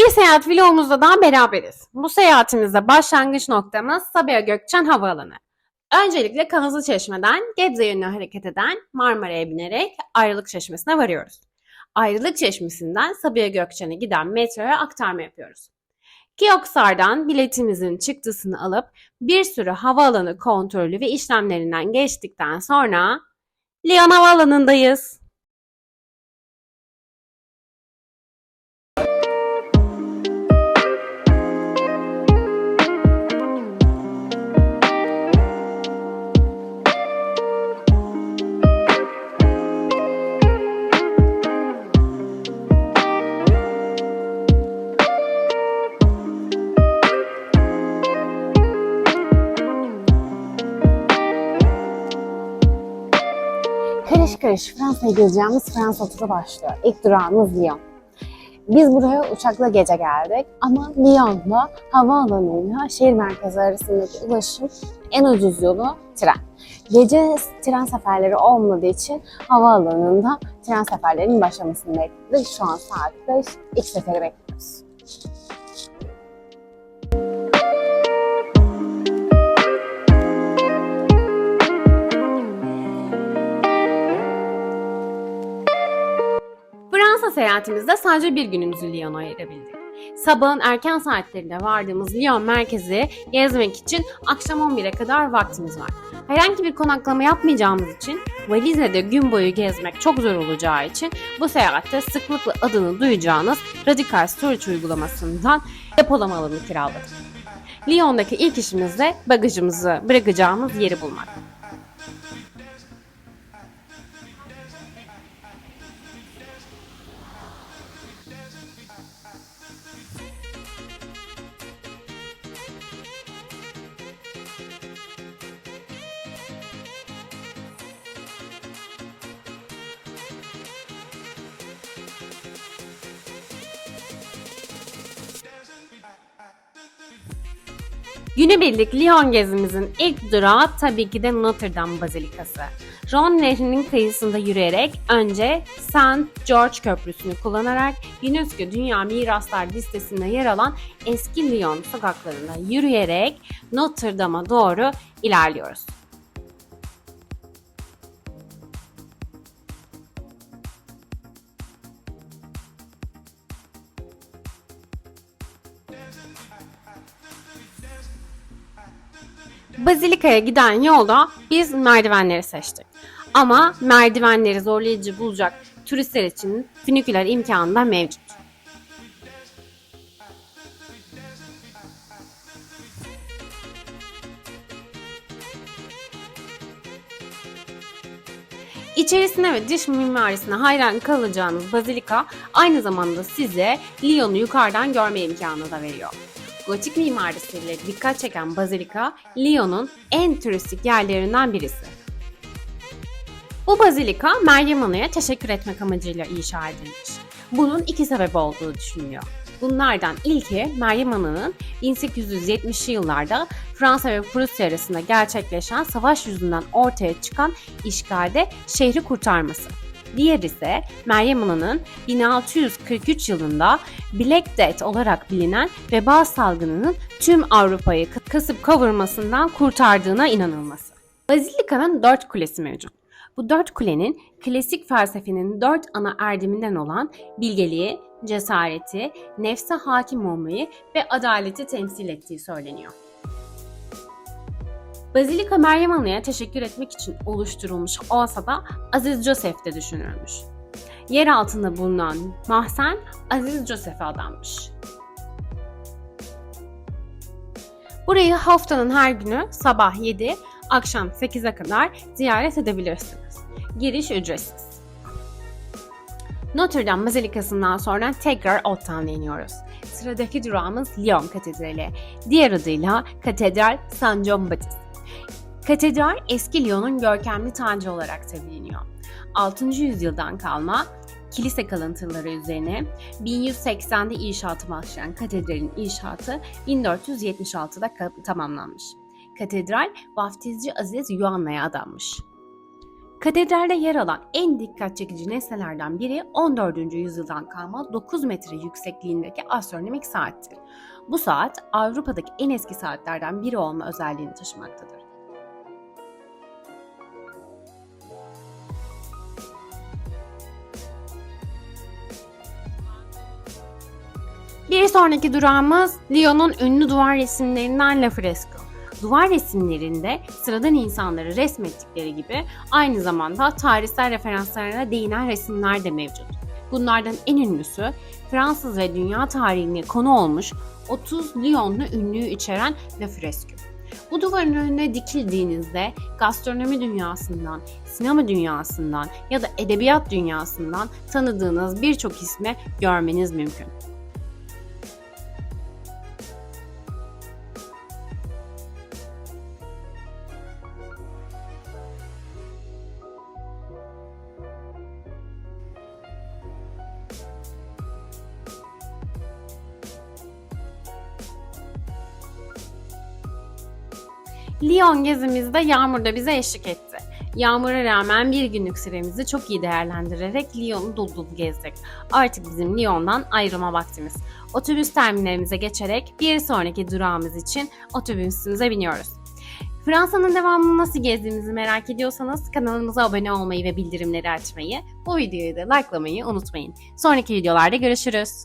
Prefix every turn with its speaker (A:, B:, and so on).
A: Bir seyahat vlogumuzda daha beraberiz. Bu seyahatimizde başlangıç noktamız Sabiha Gökçen Havaalanı. Öncelikle Kazlı Çeşme'den Gebze yönüne hareket eden Marmara'ya binerek Ayrılık Çeşmesi'ne varıyoruz. Ayrılık Çeşmesi'nden Sabiha Gökçen'e giden metroya aktarma yapıyoruz. Kiyoksar'dan biletimizin çıktısını alıp bir sürü havaalanı kontrolü ve işlemlerinden geçtikten sonra Lyon Havaalanı'ndayız. Karış Fransa'ya gezeceğimiz Fransa turu başlıyor. İlk durağımız Lyon. Biz buraya uçakla gece geldik ama Lyon'da havaalanıyla şehir merkezi arasındaki ulaşım en ucuz yolu tren. Gece tren seferleri olmadığı için havaalanında tren seferlerinin başlamasını bekledik. Şu an saat 5, ilk seferi bekliyoruz. Fransa seyahatimizde sadece bir günümüzü Lyon'a ayırabildik. Sabahın erken saatlerinde vardığımız Lyon merkezi gezmek için akşam 11'e kadar vaktimiz var. Herhangi bir konaklama yapmayacağımız için valizle de gün boyu gezmek çok zor olacağı için bu seyahatte sıklıkla adını duyacağınız Radikal Storage uygulamasından depolama alanı kiraladık. Lyon'daki ilk işimiz de bagajımızı bırakacağımız yeri bulmak. Günübirlik Lyon gezimizin ilk durağı tabii ki de Notre Dame Bazilikası. Rhone Nehri'nin kıyısında yürüyerek önce Saint George Köprüsü'nü kullanarak UNESCO Dünya Miraslar listesinde yer alan eski Lyon sokaklarında yürüyerek Notre Dame'a doğru ilerliyoruz. Bazilika'ya giden yolda biz merdivenleri seçtik. Ama merdivenleri zorlayıcı bulacak turistler için füniküler imkanı da mevcut. İçerisine ve dış mimarisine hayran kalacağınız bazilika aynı zamanda size Lyon'u yukarıdan görme imkanı da veriyor. Gotik mimarisiyle dikkat çeken bazilika, Lyon'un en turistik yerlerinden birisi. Bu bazilika Meryem Ana'ya teşekkür etmek amacıyla inşa edilmiş. Bunun iki sebebi olduğu düşünülüyor. Bunlardan ilki Meryem Ana'nın 1870'li yıllarda Fransa ve Prusya arasında gerçekleşen savaş yüzünden ortaya çıkan işgalde şehri kurtarması. Diğer ise Meryem Ana'nın 1643 yılında Black Death olarak bilinen veba salgınının tüm Avrupa'yı kasıp kavurmasından kurtardığına inanılması. Bazilika'nın dört kulesi mevcut. Bu dört kulenin klasik felsefenin dört ana erdeminden olan bilgeliği, cesareti, nefse hakim olmayı ve adaleti temsil ettiği söyleniyor. Bazilika Meryem Ana'ya teşekkür etmek için oluşturulmuş olsa da Aziz Joseph de düşünülmüş. Yer altında bulunan mahzen Aziz Joseph'e adanmış. Burayı haftanın her günü sabah 7, akşam 8'e kadar ziyaret edebilirsiniz. Giriş ücretsiz. Notre Dame Bazilikası'ndan sonra tekrar Town'a iniyoruz. Sıradaki durağımız Lyon Katedrali. Diğer adıyla Katedral Saint John Baptiste. Katedral eski Lyon'un görkemli tacı olarak da biliniyor. 6. yüzyıldan kalma kilise kalıntıları üzerine 1180'de inşaatı başlayan katedralin inşaatı 1476'da ka- tamamlanmış. Katedral vaftizci Aziz Yuanna'ya adanmış. Katedralde yer alan en dikkat çekici nesnelerden biri 14. yüzyıldan kalma 9 metre yüksekliğindeki astronomik saattir. Bu saat Avrupa'daki en eski saatlerden biri olma özelliğini taşımaktadır. Bir sonraki durağımız Lyon'un ünlü duvar resimlerinden La Fresco. Duvar resimlerinde sıradan insanları resmettikleri gibi aynı zamanda tarihsel referanslarına değinen resimler de mevcut. Bunlardan en ünlüsü Fransız ve dünya tarihine konu olmuş 30 Lyonlu ünlüyü içeren La Fresco. Bu duvarın önüne dikildiğinizde gastronomi dünyasından, sinema dünyasından ya da edebiyat dünyasından tanıdığınız birçok ismi görmeniz mümkün. Lyon gezimizde Yağmur da bize eşlik etti. Yağmura rağmen bir günlük süremizi çok iyi değerlendirerek Lyon'u dolu dolu gezdik. Artık bizim Lyon'dan ayrılma vaktimiz. Otobüs terminalimize geçerek bir sonraki durağımız için otobüsümüze biniyoruz. Fransa'nın devamını nasıl gezdiğimizi merak ediyorsanız kanalımıza abone olmayı ve bildirimleri açmayı, bu videoyu da likelamayı unutmayın. Sonraki videolarda görüşürüz.